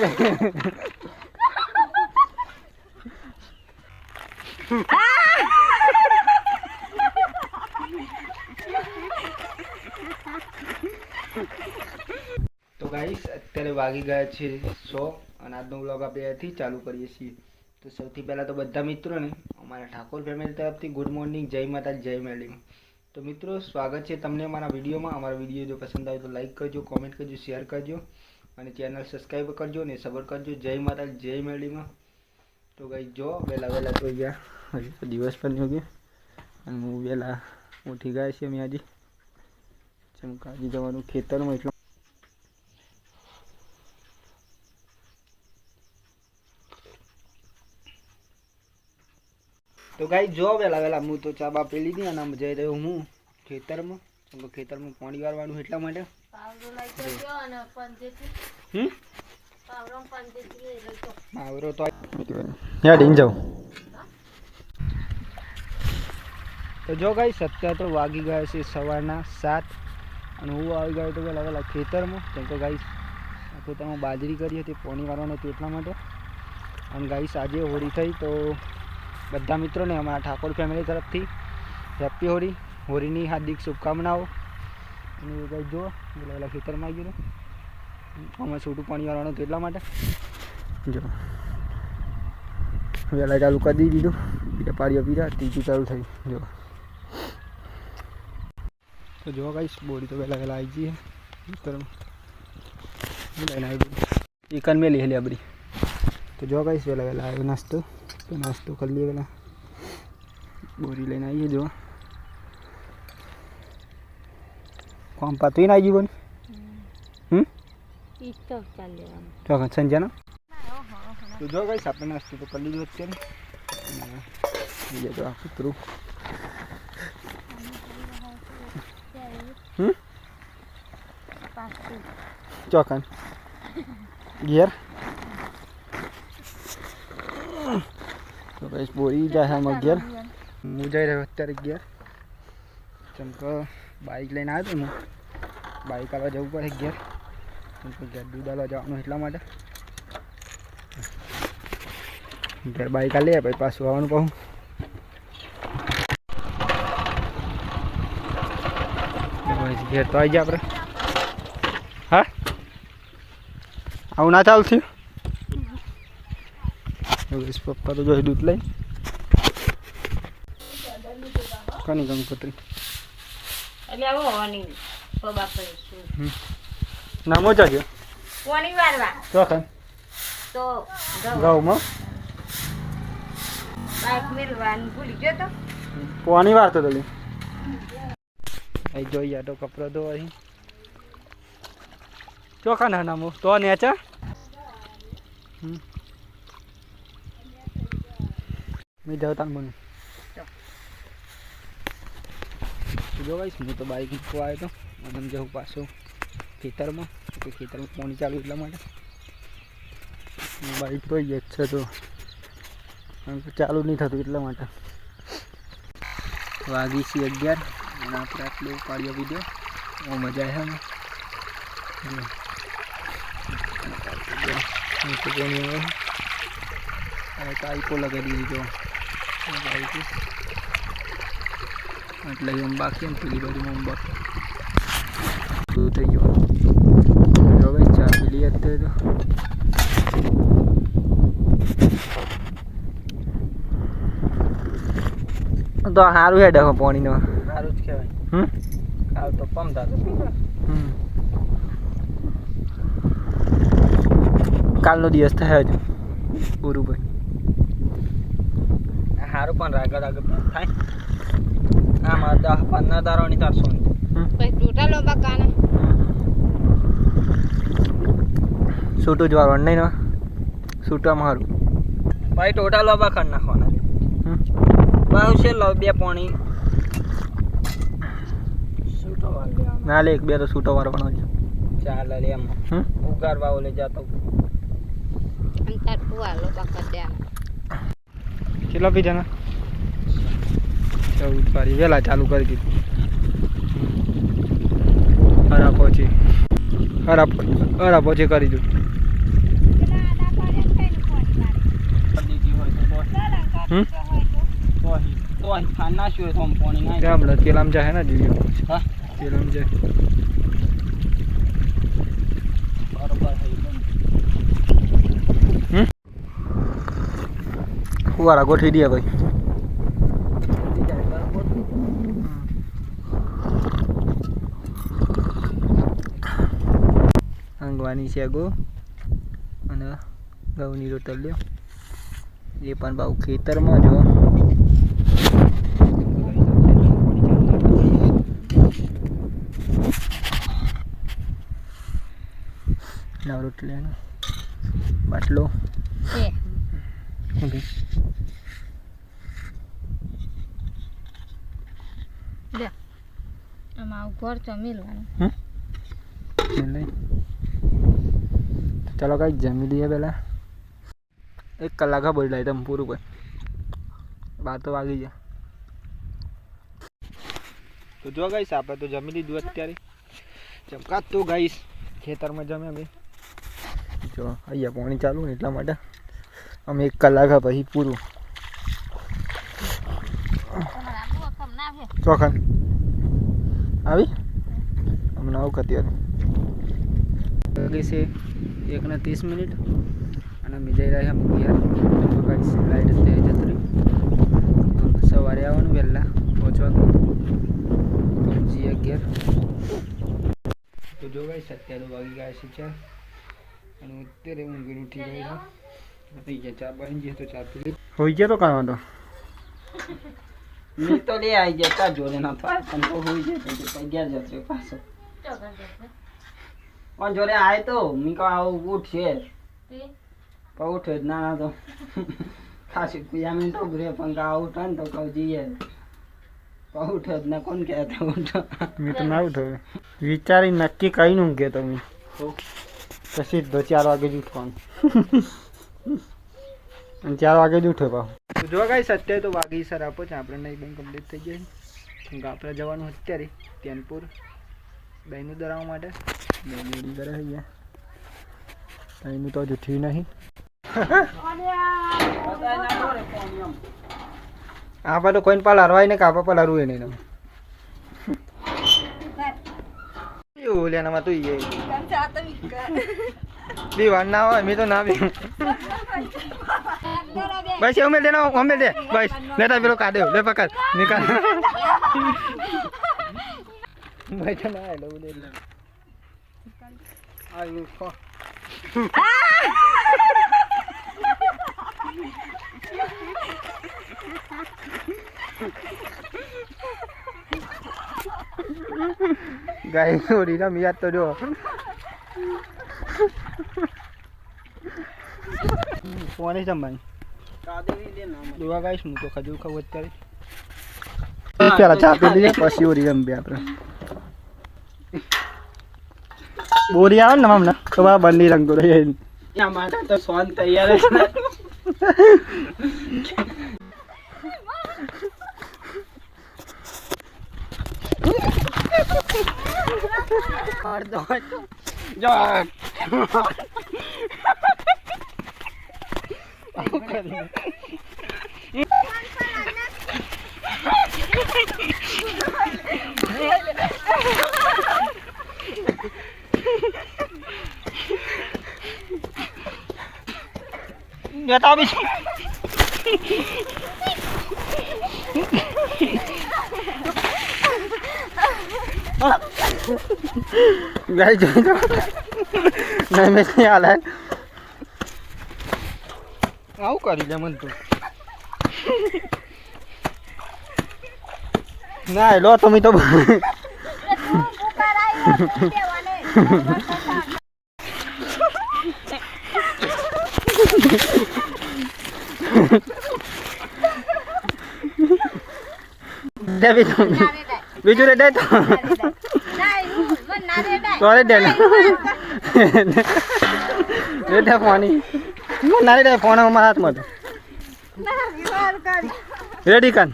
તો ગાઈસ અત્યારે વાગી ગયા છે સો અને આજનો વ્લોગ આપણે અહીંથી ચાલુ કરીએ છીએ. તો સૌથી પહેલાં તો બધા મિત્રોને, અમારા ઠાકોર ફેમિલી તરફથી ગુડ મોર્નિંગ જય માતા જય મેલિંગ તો મિત્રો, સ્વાગત છે તમને અમારા વિડીયોમાં. અમારા વીડિયો જો પસંદ આવે તો લાઈક કરજો કોમેન્ટ કરજો શેર કરજો. અને ચેનલ સબસ્ક્રાઈબ કરજો ને સબર કરજો. જય માતા જય મેળીમાં. તો કંઈ જો વહેલા વહેલા તો ગયા હજી તો દિવસ પણ નહીં ગયો. અને હું વહેલા ઉઠી ગયા છીએ અમે આજે ચમકાજી જવાનું ખેતરમાં એટલું તો ગાઈ જો વહેલા વહેલા હું તો ચા બા પી લીધી અને જઈ રહ્યો હું ખેતરમાં. કે ખેતરમાં પાણી વાળવાનું એટલા માટે? તો તો. જાઉં. તો જો ગાઈ સત્યા તો વાગી ગયા છે સવારના સાત અને હું આવી ગયો તો પેલા પેલા ખેતરમાં. કેમ કે ગાઈસ ખેતરમાં બાજરી કરી હતી પોણી વાળવાનો હતું એટલા માટે. અને ગાઈસ આજે હોળી થઈ તો બધા મિત્રોને અમારા ઠાકોર ફેમિલી તરફથી હેપી હોળી. હોળીની હાર્દિક શુભકામનાઓ. અને ગાઈ જો એટલે પહેલાં ખેતરમાં આવી ગયું અમારે છોટું પાણી વાળવાનું હતું એટલા માટે. જો. વહેલા ચાલુ કરી દીધું. બીજા પાડીઓ પીધા, ત્રીજું ચાલુ થઈ જો. તો જો કઈશ બોડી તો વહેલા વહેલા આવી જઈએ ખેતરમાં. એકન મેલી હેલી આપણી તો જો કઈશ વહેલા વહેલા આવ્યો નાસ્તો. તો નાસ્તો કરી લઈએ વહેલા બોરી લઈને આવીએ જો કોમ પાતું ના આવી ગયું હમ ઈ તો ચાલ લેવાનું ચોકન સંજ્યાના તો જો ગઈ આપણે નાસ્તો તો કરી લીધો અત્યારે અને બીજા તો આ કૂતરું હમ પાછું ચોકન ઘેર તો કઈ બોરી જાય આમાં ઘેર હું જઈ રહ્યો અત્યારે ઘેર કેમ કે બાઇક લઈને આવ્યો હતો હું. બાઇક આવવા જવું પડે ઘેર. ઘેર દૂધ આવવા જવાનું એટલા માટે. ઘેર બાઈક આ લે પછી પાછું આવવાનું કહું. ઘેર તો આવી ગયા આપણે. હા? આવું ના ચાલુ થયું પપ્પા તો જોઈ દૂધ લઈ કોની કંકોત્રી એટલે આવો હોવાની પબા કરીશું ના મોજા ગયો કોની વારવા. ચોથા તો ઘઉંમાં. બાઈક મેળવાનું ભૂલી ગયો તો. પોવાની વાર તો તલી એ જોઈએ તો કપડો ધો અહીં ચોખા ના નામો. તો નેચા હમ. મેં જાઉં તાન બનું જો ભાઈ હું તો બાઈક મૂકવા આવ્યો તો. અને જવું પાછું ખેતરમાં. કે ખેતરમાં પાણી ચાલુ એટલા માટે. બાઈક તો જ છે તો. કારણ કે ચાલુ નહીં થતું એટલા માટે. વાગી છે અગિયાર. અને આપણે આટલો પાડ્યો વીડિયો બહુ મજા આવે એમાં જો. મોટું પાણી આવે હવે કાઈપો લગાવી દીધી. જો બાઈક એટલે એમ બાકી એમ પેલી બાજુ બાકી થઈ ગયું. જો ભાઈ ચા પીલી અત્યારે. તો તો સારું હેડે હો પાણીનો. સારું જ કહેવાય. હમ? કાલ તો પમ હમ. કાલનો દિવસ થયો પૂરું ગુરુભાઈ. સારું પણ રાગડ આગળ થાય. આમાં દસ પંદર દારોની તાર સોની. પછી ટોટા લોબા કાના. છૂટું જ વાળવાનું નહીં ના? છૂટવામાં મારું. ભાઈ ટોટલ લોબા કરી નાખવાના. ભાવ છે લવ બે પોણી. છૂટો ના લે એક બે તો છૂટો વાળવાનો છે ચાલે લે એમ. હમ. ઉગારવા ઓલે જતો. અને તાર લોબા કરી દેવાના. કેટલા પીજાના ચૌદ બારી વહેલા ચાલુ કરી દીધું. હરા પહોંચી હરા હરા પહોંચી કરી દીધું. કેલામ જાય ને જીવ્યો. કેલામ જાય ફુવારા ગોઠવી દે ભાઈ. આંગવાની છે ગો અને ઘઉંની રોટલ લ્યો એ પણ ભાવ ખેતરમાં જો. નવ રોટલીનો બાટલો. ઓકે. આમાં ઘર તો મિલવાનું. ચાલો કઈ જમી લઈએ પહેલાં. એક કલાક બોલી તમે પૂરું કોઈ બાર તો વાગી જાય તો જો ગાઈશ આપણે તો જમી લીધું અત્યારે. ચમકાત તો ગાઈશ ખેતરમાં જમે ભાઈ જો, અહીંયા પાણી ચાલુ ને એટલા માટે. અમે એક કલાક પછી પૂરું. ચોખન આવી? હમણાં આવું કરતી હતી છે એક ને ત્રીસ મિનિટ. અને જઈ રહ્યા છીએ ઘેર લાઈટ અત્યારે જતરી સવારે આવવાનું વહેલા પહોંચવાનું. તો અગિયાર તો જો ગાઈ અત્યારે વાગી ગયા છે ચાર. અને અત્યારે ઊંઘી ઉઠી ગયો છું. થઈ ગયા ચા બની જઈએ તો ચા પી લઈ હોઈ ગયો તો કાંઈ વાંધો? મેં તો લે આવી ગયા. તા જોડે ના થાય. પણ તો હોઈ ગયા. તો પછી જતો પાછો? પણ જોડે આય તો મેં કહું આવું ઉઠશે પણ ઉઠે જ ના ના તો ખાસી મિનિટ ઊભી રહે પણ કહા ઉઠે ને તો કહું જઈએ પણ જ ના કોણ કહેતા ઉઠો? મેં તો ના ઉઠો વિચારી નક્કી કઈ નું કે તમે તો સીધો ચાર વાગે જ ઉઠવાનું. અને ચાર વાગે જ ઉઠે પાછો. જો ગાઈસ અત્યારે તો વાગી સર આપો છે? આપણે નહીં બેંક કમ્પ્લીટ થઈ જાય આપણે જવાનું અત્યારે તેનપુર દહીંનું દરાવવા માટે. રેડી કરે છે ગયા દહીંનું તો થયું નહીં આપણે તો કોઈને પાલ હરવાય ને કાપા પાલ હરવું તમે એવું લેનામાં તું એ. દીવાન ના હોય મેં તો ના બી બસ એવું મેં દેના અમે દે બસ લેતા પેલો કાઢ્યો લે પકડ નિકાલ ભાઈ તો ના આવેલો આવ્યું ખો ગાય છોડી ના મિયાદ તો જો ફોન જમવાની દોવા ગાઈશ હું તો ખજૂર ખાવું અત્યારે પેલા ચા પી લઈએ પછી ઓરી રમીએ આપણે બોરી આવે ને હમણાં, તો બા બંડી રંગતો રહે. એના માટે તો સોન તૈયાર છે. જો જતા બી જોઈ નહીં મેં નહીં હાલે. આવું કરી દે મન તું. ના લો તમે તો બીજું બીજું રે દે તો તોરે દે ને રે દે પાણી ના રે દે ફોન મારા હાથમાં તો રેડી કાન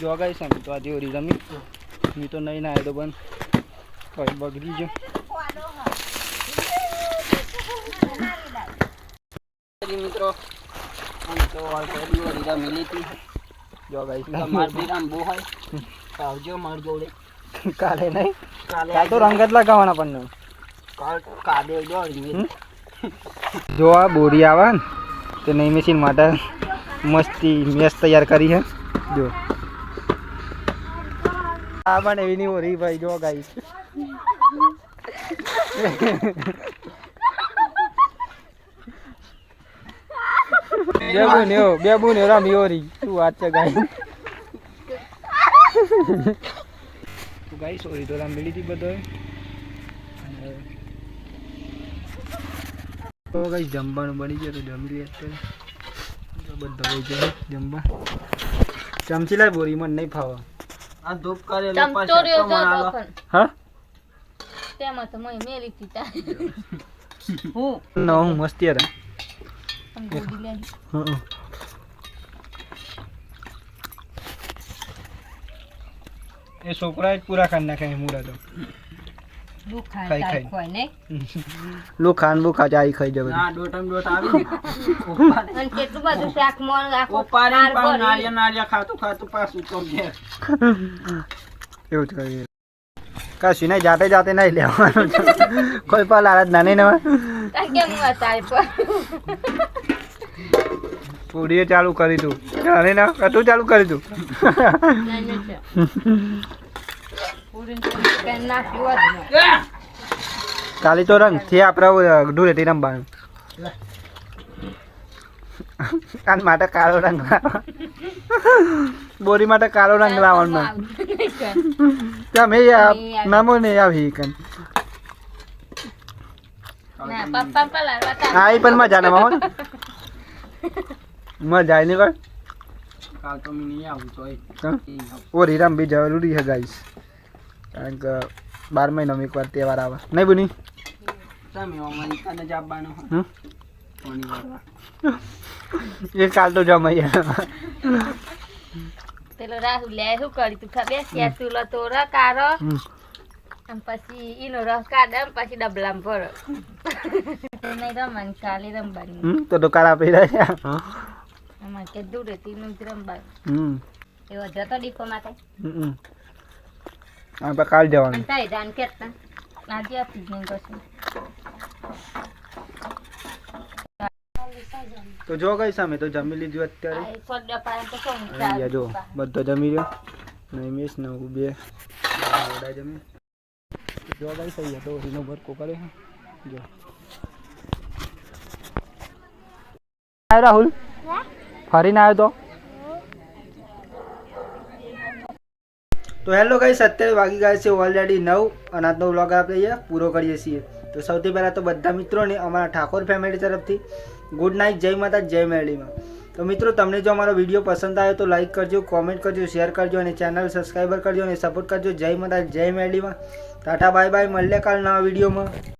જોગાઈ ગાઈ સામે તો આજે ઓરી જમી મી તો નહીં ના તો પણ કોઈ બગડી ગયો. મિત્રો. આમ તો. જો ગાઈસ માર બી રમવું હોય? તો આવજો માર જોડે. કાલે નહીં? કાલે તો રંગ જ લગાવવાના પણ. કાલ કાલે દોડી જો આ બોરી આવે ને તે નહીં મશીન માટે મસ્તી મેસ તૈયાર કરી છે જો. આ પણ એવી નહીં હોરી ભાઈ જો ગાઈ બે ને બે ને રામ યોરી શું વાત છે ગાય? તો ગાય સોરી તો રામ મળી હતી બધો તો ગાય જમવાનું બની ગયું તો જમી લઈએ અત્યારે. બધો ગઈ જાય જમવા. ચમચી લાય બોરી મને નહીં ફાવા. આ ધૂપ. પણ. હા? તેમાં તો મેં મેલી દીધા. હું? ન હું મસ્તી હતા લઈને હં એ છોકરા જ પૂરા ખાન નાખે મૂડા તો. ખાઈ ખાઈ. લો ખાન બુ ખાચા આઈ ખાઈ જવે ના ડોટમ ડોટ આવી અને કેટલું બધું શાક મોણ આખું ઉપાડીને તાર પાછું ભરી. નાળિયેર નાળિયેર ખાતું ખાતું પાછું તો ઘેર. એવું જ કરીએ. કશું નહીં જાતે જાતે નહીં લેવાનું. કોઈ પણ લાલચ નાની ને પૂરીએ ચાલુ કરી તું. નાની ના કટું ચાલુ કરી તું. કાલી તો રંગથી આપણે ધૂળેટી રમવાનું કાન માટે કાળો રંગ લાવવાનો. બોરી માટે કાળો રંગ લાવવાનો. તમે નામો નહીં આવી. કન. ના આવી પણ મજા ના માહોલ મજા આવી નહીં કાલ તો મેં નહીં આવું તોય. કોઈ ઓરી રમવી જરૂરી છે ગાઈસ. કારણ કે બાર મહિનામાં એકવાર તહેવાર આવે. નહીં બની. એ કાલ તો જમાઈ પેલો રાહુલ લે શું કરી તું? ખબર? છે સુલો તોરો કારો હમ. અને પછી ઈનો રસ કાઢે પછી ડબલામાં ભરો. નહીં રમવાની કાલે રમવાની. તો તો કાળા પી રહ્યા અમારે કે દૂર હતી નું જ રમવાનું. એવો જતો ડીપો માટે. કાલ જવાનું. તારી જાન કેતા આજે આપી જ નહીં તો જો ગઈ સામે તો જમી લીધું અત્યારે. જો બધો જમી રહ્યો. ને મિસ ને હું બે બધા જમી. જો ગઈ સહી તો રીનો ભરકો કરે જો. આવ્યો રાહુલ? ફરીને આવ્યો તો? તો હેલો ગાઈસ અત્યારે વાગી ગયા છે ઓલરેડી નવ અને આજનો વ્લોગ આપણે અહીંયા પૂરો કરીએ છીએ. તો સૌથી પહેલાં તો બધા મિત્રોને અમારા ઠાકોર ફેમિલી તરફથી ગુડ નાઇટ જય માતા, જય મેળીમાં તો મિત્રો, તમને જો અમારો વીડિયો પસંદ આવ્યો તો લાઈક કરજો કોમેન્ટ કરજો શેર કરજો અને ચેનલ સબસ્ક્રાઈબર કરજો અને સપોર્ટ કરજો. જય માતા, જય મેળીમાં ટાટા બાય બાય મળીએ કાલ નવા વિડીયોમાં.